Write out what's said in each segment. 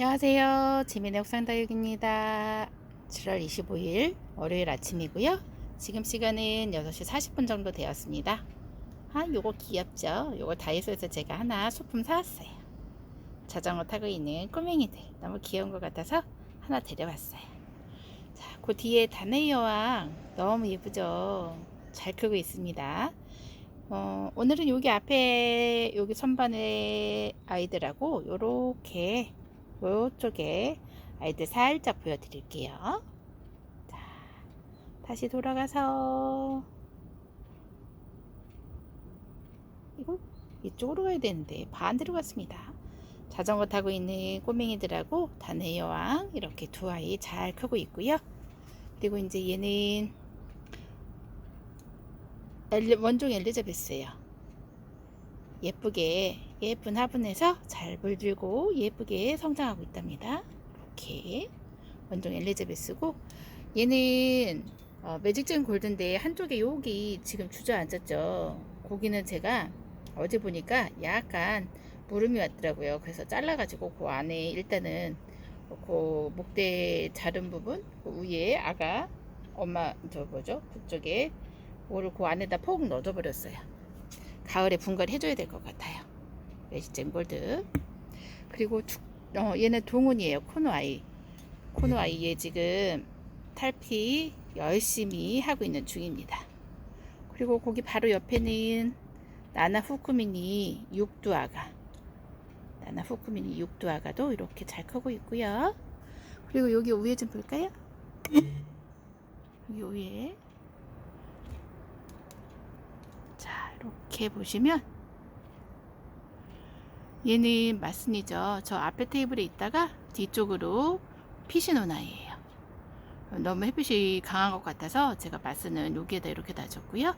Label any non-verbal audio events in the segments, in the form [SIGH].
안녕하세요. 지민의 옥상다육입니다. 7월 25일 월요일 아침이고요. 지금 시간은 6시 40분 정도 되었습니다. 아, 요거 귀엽죠? 요거 다이소에서 제가 하나 소품 사왔어요. 자전거 타고 있는 꼬맹이들. 너무 귀여운 것 같아서 하나 데려왔어요. 자, 그 뒤에 다네 여왕. 너무 예쁘죠? 잘 크고 있습니다. 어, 오늘은 여기 앞에 여기 선반의 아이들하고 요렇게 요쪽에 아이들 살짝 보여드릴게요. 자, 다시 돌아가서 이거 이쪽으로 가야 되는데 반대로 갔습니다. 자전거 타고 있는 꼬맹이들하고 다네 여왕 이렇게 두 아이 잘 크고 있고요. 그리고 이제 얘는 원종 엘리자베스예요. 예쁘게 예쁜 화분에서 잘 물들고 예쁘게 성장하고 있답니다. 이렇게 원종 엘리자베스고 얘는 어, 매직전 골드인데 한쪽에 여기 지금 주저앉았죠. 고기는 제가 어제 보니까 약간 무름이 왔더라고요. 그래서 잘라가지고 그 안에 일단은 그 목대 자른 부분 그 위에 아가 엄마 저 뭐죠 그쪽에 오를 그 안에다 폭 넣어줘 버렸어요. 가을에 분갈이 해줘야 될 것 같아요. 매직젠 골드. 그리고 축, 어, 얘는 동훈이에요. 코노 아이. 코노 아이 얘 지금 탈피 열심히 하고 있는 중입니다. 그리고 거기 바로 옆에는 나나 후쿠미니 육두아가. 나나 후쿠미니 육두아가도 이렇게 잘 크고 있고요. 그리고 여기 위에 좀 볼까요? 여기 위에 자 이렇게 보시면 얘는 마슨이죠. 저 앞에 테이블에 있다가 뒤쪽으로 피시노나이에요. 너무 햇빛이 강한 것 같아서 제가 마스는 여기에다 이렇게 놔줬고요.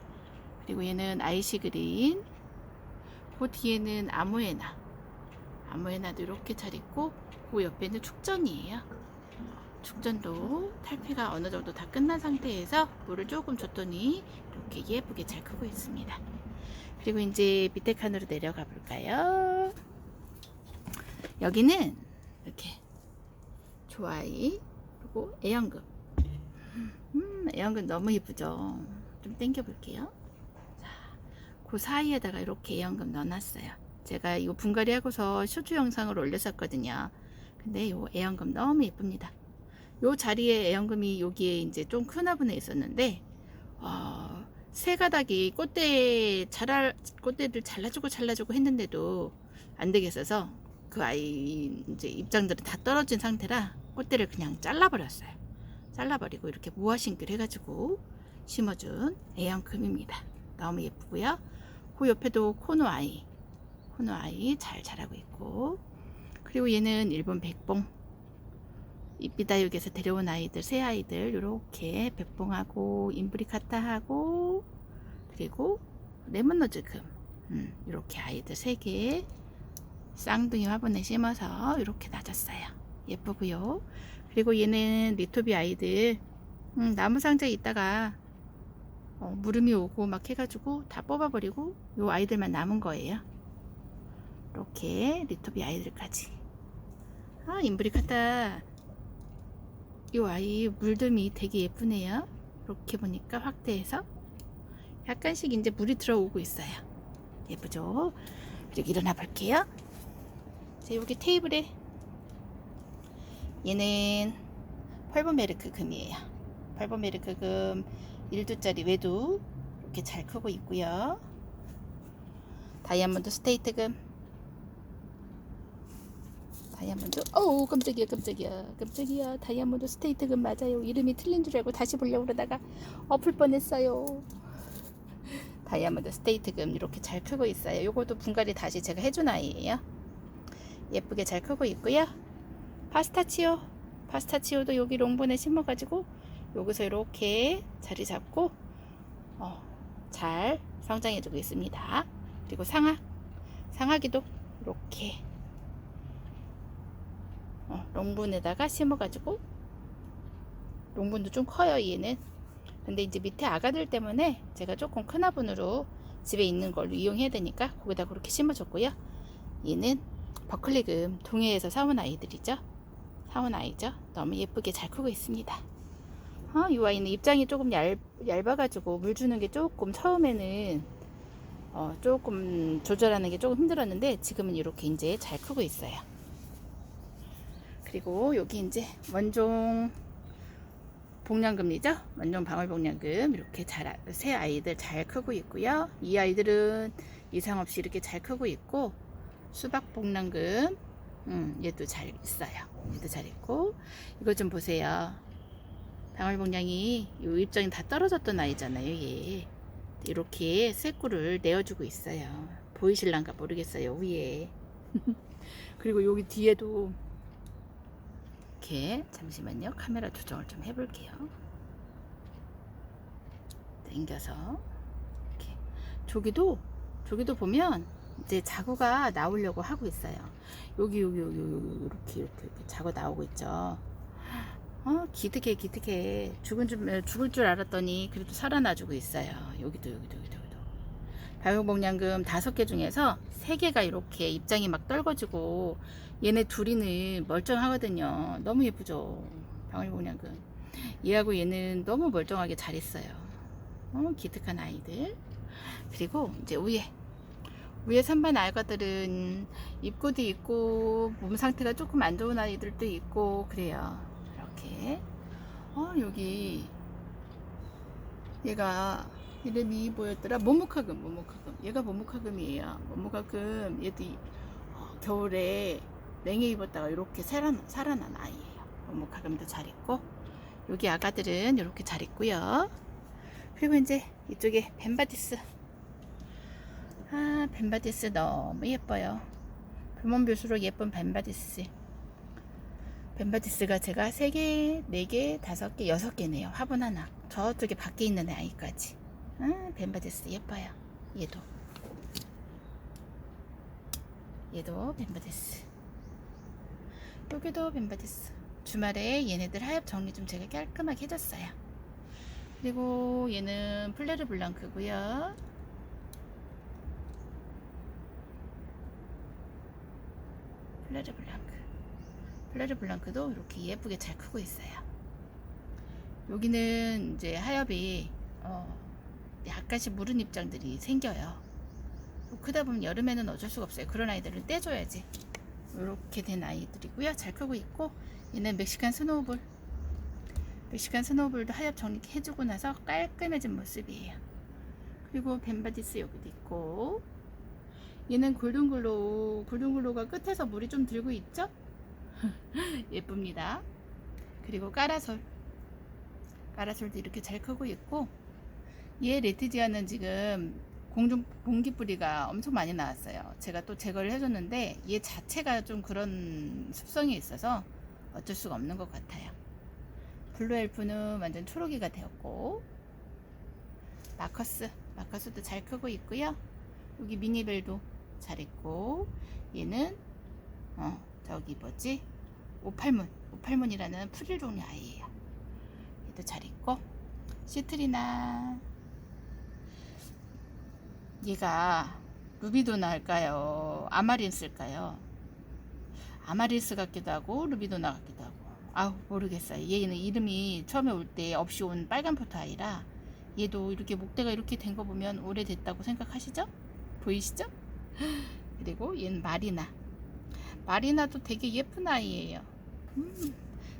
그리고 얘는 아이시 그린. 그 뒤에는 아무에나. 아무에나도 이렇게 잘 있고 그 옆에는 축전이에요. 축전도 탈피가 어느 정도 다 끝난 상태에서 물을 조금 줬더니 이렇게 예쁘게 잘 크고 있습니다. 그리고 이제 밑에 칸으로 내려가 볼까요? 여기는 이렇게 좋아이 그리고 애연금 음, 애연금 너무 예쁘죠? 좀 당겨 볼게요. 자, 그 사이에다가 이렇게 애연금 넣어놨어요. 제가 이거 분갈이 하고서 쇼츠 영상을 올렸었거든요. 근데 이 애연금 너무 예쁩니다. 요 자리에 애연금이 여기에 이제 좀큰 화분에 있었는데 어, 새 가닥이 꽃대 자랄 꽃대를 잘라주고 잘라주고 했는데도 안 되겠어서 그 아이 이제 입장들은 다 떨어진 상태라 꽃대를 그냥 잘라버렸어요. 잘라버리고 이렇게 무화심기를 해가지고 심어준 애연금입니다. 너무 예쁘고요. 그 옆에도 코노 아이, 코노 아이 잘 자라고 있고 그리고 얘는 일본 백봉 이비다육에서 데려온 아이들, 새 아이들 이렇게 백봉하고 인브리카타하고 그리고 레몬너즈금 음, 이렇게 아이들 세개 쌍둥이 화분에 심어서 이렇게 놔줬어요. 예쁘고요. 그리고 얘는 리토비 아이들 음, 나무 상자에 있다가 어, 무름이 오고 막 해가지고 다 뽑아버리고 요 아이들만 남은 거예요. 이렇게 리토비 아이들까지. 아 인브리카타 이 아이 물듬이 되게 예쁘네요. 이렇게 보니까 확대해서 약간씩 이제 물이 들어오고 있어요. 예쁘죠? 그리고 일어나 볼게요. 자, 여기 테이블에. 얘는 펄보메르크 금이에요. 펄보메르크 금 1두짜리 외두 이렇게 잘 크고 있고요. 다이아몬드 스테이트 금. 다이아몬드. 어우 깜짝이야 깜짝이야. 깜짝이야. 다이아몬드 스테이트 금 맞아요. 이름이 틀린 줄 알고 다시 보려고 그러다가 엎을 뻔했어요. 다이아몬드 스테이트 금 이렇게 잘 크고 있어요. 요것도 분갈이 다시 제가 해준 아이예요 예쁘게 잘 크고 있고요. 파스타치오. 파스타치오도 여기 롱본에 심어 가지고 여기서 이렇게 자리 잡고 어, 잘 성장해 주고 있습니다. 그리고 상악 상아기도 이렇게 어, 롱분에다가 심어가지고 롱분도 좀 커요 얘는. 근데 이제 밑에 아가들 때문에 제가 조금 큰 화분으로 집에 있는 걸로 이용해야 되니까 거기다 그렇게 심어줬고요. 얘는 버클리금 동해에서 사온 아이들이죠 사온 아이죠. 너무 예쁘게 잘 크고 있습니다. 아, 이 아이는 입장이 조금 얇, 얇아가지고 물 주는 게 조금 처음에는 어, 조금 조절하는 게 조금 힘들었는데 지금은 이렇게 이제 잘 크고 있어요. 그리고 여기 이제 원종 복량금이죠. 원종 방울복량금 이렇게 잘 새 아이들 잘 크고 있고요. 이 아이들은 이상 없이 이렇게 잘 크고 있고 수박복량금 음, 얘도 잘 있어요. 얘도 잘 있고 이거 좀 보세요. 방울복량이 요 입장이 다 떨어졌던 아이잖아요. 얘 이렇게 쇠꿀을 내어주고 있어요. 보이실란가 모르겠어요. 위에 [LAUGHS] 그리고 여기 뒤에도 이렇게 잠시만요. 카메라 조정을 좀 해볼게요. 당겨서 이렇게 저기도 저기도 보면 이제 자구가 나오려고 하고 있어요. 여기 여기 여기 여기 이렇게 이렇게, 이렇게 자구 나오고 있죠. 어 기특해 기특해 죽은 줄 죽을 줄 알았더니 그래도 살아나주고 있어요. 여기도 여기도 여기도 여기도. 발효복량금 다섯 개 중에서 세 개가 이렇게 입장이 막 떨궈지고 얘네 둘이는 멀쩡하거든요. 너무 예쁘죠. 방울복량금. 얘하고 얘는 너무 멀쩡하게 잘 있어요. 어, 기특한 아이들. 그리고 이제 위에 위에 선반 알가들은 입고도 있고 몸 상태가 조금 안 좋은 아이들도 있고 그래요. 이렇게 어 여기 얘가 이름이 뭐였더라? 모모카금, 모모카금. 얘가 모모카금이에요. 모모카금 얘도 이- 어, 겨울에 냉해 입었다가 이렇게 살아난, 살아난 아이예요. 모모카금도 잘 있고 여기 아가들은 이렇게 잘 있고요. 그리고 이제 이쪽에 벤바디스. 아, 벤바디스 너무 예뻐요. 뷰수록 예쁜 벤바디스. 벤바디스가 제가 3개, 4개, 5개, 6개네요. 화분 하나. 저쪽에 밖에 있는 아이까지. 아, 벤바디스 예뻐요. 얘도. 얘도 벤바디스. 여기도 벤바디스. 주말에 얘네들 하엽 정리 좀 제가 깔끔하게 해줬어요. 그리고 얘는 플레르 블랑크고요. 플레르 블랑크. 플레르 블랑크도 이렇게 예쁘게 잘 크고 있어요. 여기는 이제 하엽이 어, 약간씩 무른 입장들이 생겨요. 크다 보면 여름에는 어쩔 수가 없어요. 그런 아이들은 떼줘야지. 이렇게 된 아이들이고요. 잘 크고 있고 얘는 멕시칸 스노우볼. 멕시칸 스노우볼도 하엽 정리해주고 나서 깔끔해진 모습이에요. 그리고 벤바디스 여기도 있고 얘는 골든글로우 골든글로우가 끝에서 물이 좀 들고 있죠? [LAUGHS] 예쁩니다. 그리고 까라솔 까라솔도 이렇게 잘 크고 있고 얘 레티지아는 지금 공중 공기 뿌리가 엄청 많이 나왔어요. 제가 또 제거를 해줬는데 얘 자체가 좀 그런 습성이 있어서 어쩔 수가 없는 것 같아요. 블루 엘프는 완전 초록이가 되었고 마커스 마커스도 잘 크고 있고요. 여기 미니벨도 잘 있고 얘는 어 저기 뭐지 오팔문 오팔문이라는 프릴 종류 아이예요. 얘도 잘 있고 시트리나 얘가 루비도나일까요? 아마린스일까요? 아마린스 같기도 하고 루비도나 같기도 하고 아우 모르겠어요. 얘는 이름이 처음에 올 때 없이 온 빨간 포트 아이라 얘도 이렇게 목대가 이렇게 된 거 보면 오래됐다고 생각하시죠? 보이시죠? [GASPS] 그리고 얘는 마리나 마리나도 되게 예쁜 아이예요. 음,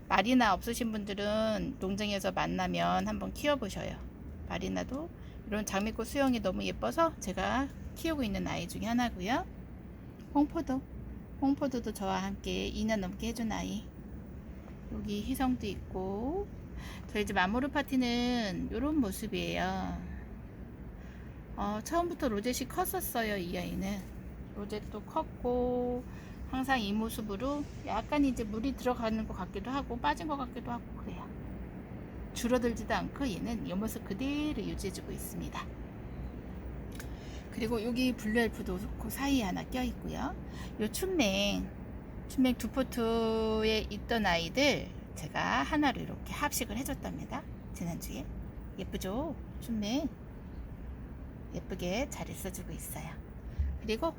마리나 없으신 분들은 농장에서 만나면 한번 키워보셔요. 마리나도 이런 장미꽃 수영이 너무 예뻐서 제가 키우고 있는 아이 중에 하나고요. 홍포도, 홍포도도 저와 함께 2년 넘게 해준 아이. 여기 희성도 있고 저희 집 아모르 파티는 이런 모습이에요. 어, 처음부터 로젯이 컸었어요. 이 아이는 로젯도 컸고 항상 이 모습으로 약간 이제 물이 들어가는 것 같기도 하고 빠진 것 같기도 하고 그래요. 줄어들지도 않고 얘는 이 모습 그대로 유지해주고 있습니다. 그리고 여기 블루엘프도 그 사이에 하나 껴 있고요. 요 춘맹, 춘맹 두 포트에 있던 아이들 제가 하나로 이렇게 합식을 해줬답니다. 지난주에 예쁘죠? 춘맹 예쁘게 잘 있어주고 있어요. 그리고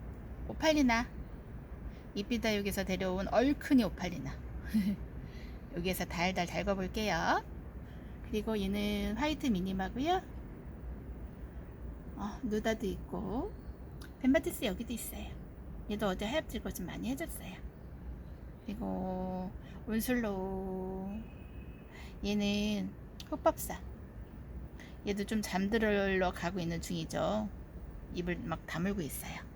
오팔리나 이삐다육에서 데려온 얼큰이 오팔리나 [LAUGHS] 여기에서 달달 달궈 볼게요. 그리고 얘는 화이트 미니마고요. 어, 누다도 있고 벤바티스 여기도 있어요. 얘도 어제 하얗질거 좀 많이 해줬어요. 그리고 온슬로우 얘는 흑법사 얘도 좀 잠들러 가고 있는 중이죠. 입을 막 다물고 있어요.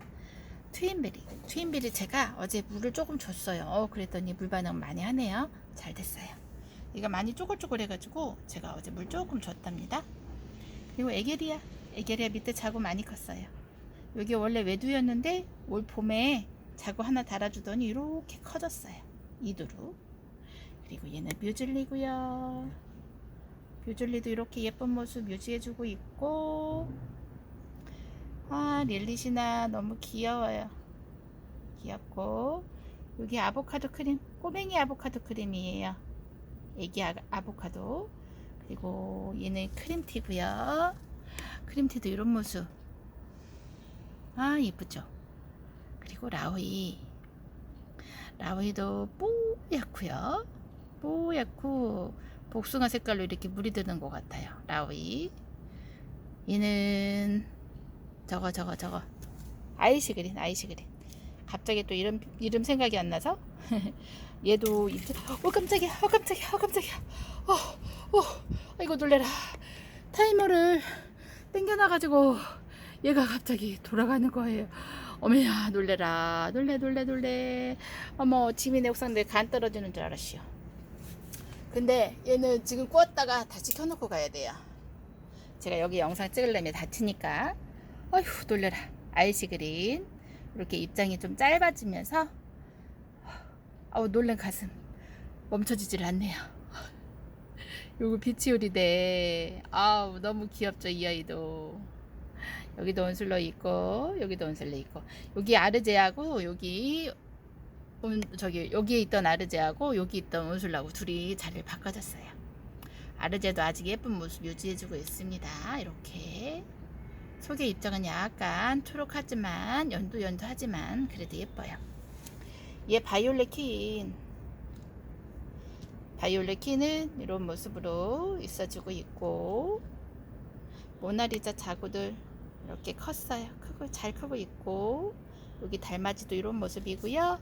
트윈베리. 트윈베리 제가 어제 물을 조금 줬어요. 어, 그랬더니 물 반응 많이 하네요. 잘 됐어요. 얘가 많이 쪼글쪼글 해가지고 제가 어제 물 조금 줬답니다. 그리고 에게리아. 에게리아 밑에 자구 많이 컸어요. 여기 원래 외두였는데 올 봄에 자구 하나 달아주더니 이렇게 커졌어요. 이두루. 그리고 얘는 뮤즐리고요. 뮤즐리도 이렇게 예쁜 모습 유지해주고 있고 아 릴리시나 너무 귀여워요. 귀엽고. 여기 아보카도 크림 꼬맹이 아보카도 크림이에요. 애기 아, 아보카도. 그리고 얘는 크림티고요. 크림티도 이런 모습. 아 예쁘죠? 그리고 라오이. 라오이도 뽀얗고요. 뽀얗고 복숭아 색깔로 이렇게 물이 드는 것 같아요. 라오이. 얘는 저거 저거 저거. 아이시 그린 아이시 그린. 갑자기 또 이름 이름 생각이 안 나서? [LAUGHS] 얘도 이제 어 깜짝이야. 어 깜짝이야. 어 깜짝이야. 어어. 아이고 놀래라. 타이머를 땡겨놔가지고 얘가 갑자기 돌아가는 거예요. 어머야 놀래라. 놀래 놀래 놀래. 어머 지민의 옥상 내 간 떨어지는 줄 알았시오. 근데 얘는 지금 구웠다가 다시 켜놓고 가야 돼요. 제가 여기 영상 찍으려면 다치니까 어휴 놀래라. 아이시 그린. 이렇게 입장이 좀 짧아지면서. 아우 놀란 가슴. 멈춰지질 않네요. 요거 비치오리데 아우 너무 귀엽죠 이 아이도. 여기도 온슬러 있고 여기도 온슬러 있고. 여기 아르제하고 여기 온 저기 여기에 있던 아르제하고 여기 있던 온슬러하고 둘이 자리를 바꿔줬어요. 아르제도 아직 예쁜 모습 유지해주고 있습니다. 이렇게 속의 입장은 약간 초록하지만 연두 연두하지만 그래도 예뻐요. 얘 바이올렛 킨 바이올렛 키는 이런 모습으로 있어주고 있고 모나리자 자구들 이렇게 컸어요. 크고 잘 크고 있고 여기 달맞이도 이런 모습이고요.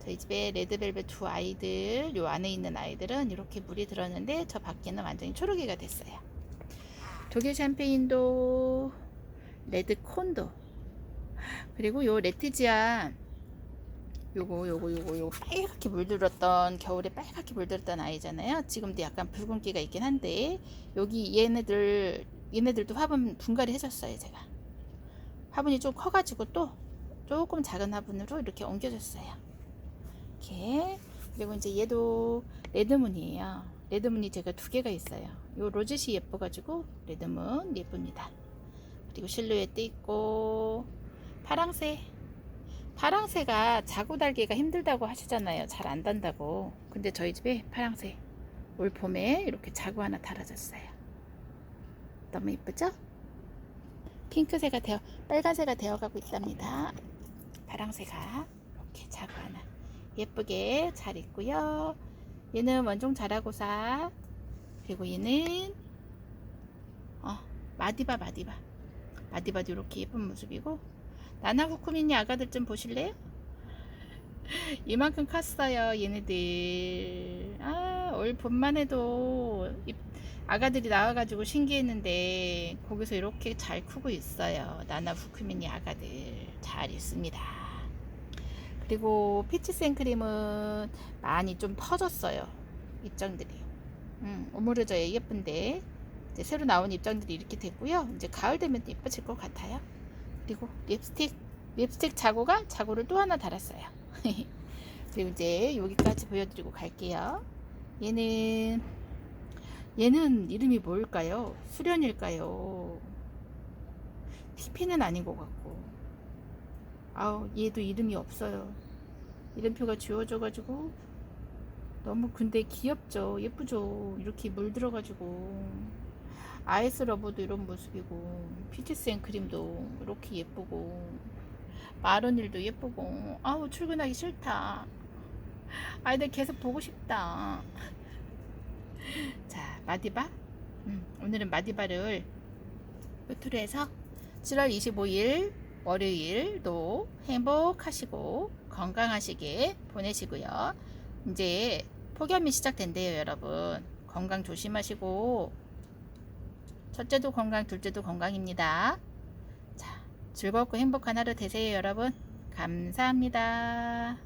저희 집에 레드벨벳 두 아이들 요 안에 있는 아이들은 이렇게 물이 들었는데 저 밖에는 완전히 초록이가 됐어요. 독일 샴페인도 레드 콘도. 그리고 요 레티지아 요거 요거 요거 요거 빨갛게 물들었던 겨울에 빨갛게 물들었던 아이잖아요. 지금도 약간 붉은기가 있긴 한데 여기 얘네들 얘네들도 화분 분갈이 해줬어요 제가. 화분이 좀 커가지고 또 조금 작은 화분으로 이렇게 옮겨줬어요. 이렇게. 그리고 이제 얘도 레드문이에요. 레드문이 제가 두 개가 있어요. 요 로zet이 예뻐가지고 레드문 예쁩니다 그리고 실루엣도 있고 파랑새. 파랑새가 자구 달기가 힘들다고 하시잖아요. 잘 안 단다고. 근데 저희 집에 파랑새. 올 봄에 이렇게 자구 하나 달아졌어요. 너무 이쁘죠? 핑크새가 되어 빨간새가 되어가고 있답니다. 파랑새가 이렇게 자구 하나 예쁘게 잘 있고요. 얘는 원종 자라고사. 그리고 얘는 어 마디바 마디바 바디바디 이렇게 예쁜 모습이고. 나나후쿠미니 아가들 좀 보실래요? [LAUGHS] 이만큼 컸어요 얘네들. 아올 봄만 해도 아가들이 나와가지고 신기했는데 거기서 이렇게 잘 크고 있어요 나나후쿠미니 아가들. 잘 있습니다. 그리고 피치 생크림은 많이 좀 퍼졌어요 입장들이. 음, 오므려져야 예쁜데 이제 새로 나온 입장들이 이렇게 됐고요. 이제 가을 되면 예뻐질 것 같아요. 그리고 립스틱 립스틱 자고가 자고를 또 하나 달았어요. [LAUGHS] 그리고 이제 여기까지 보여드리고 갈게요. 얘는 얘는 이름이 뭘까요? 수련일까요? 피피는 아닌 것 같고 아우 얘도 이름이 없어요. 이름표가 지워져가지고 너무 근데 귀엽죠 예쁘죠 이렇게 물들어가지고 아이스 러버도 이런 모습이고 피치스 앤크림도 이렇게 예쁘고 마른일도 예쁘고 아우 출근하기 싫다 아이들 계속 보고 싶다 자, 마디바. 음, 오늘은 마디바를 끝으로 해서 7월 25일 월요일도 행복하시고 건강하시게 보내시고요. 이제 폭염이 시작된대요, 여러분. 건강 조심하시고 첫째도 건강, 둘째도 건강입니다. 자, 즐겁고 행복한 하루 되세요, 여러분. 감사합니다.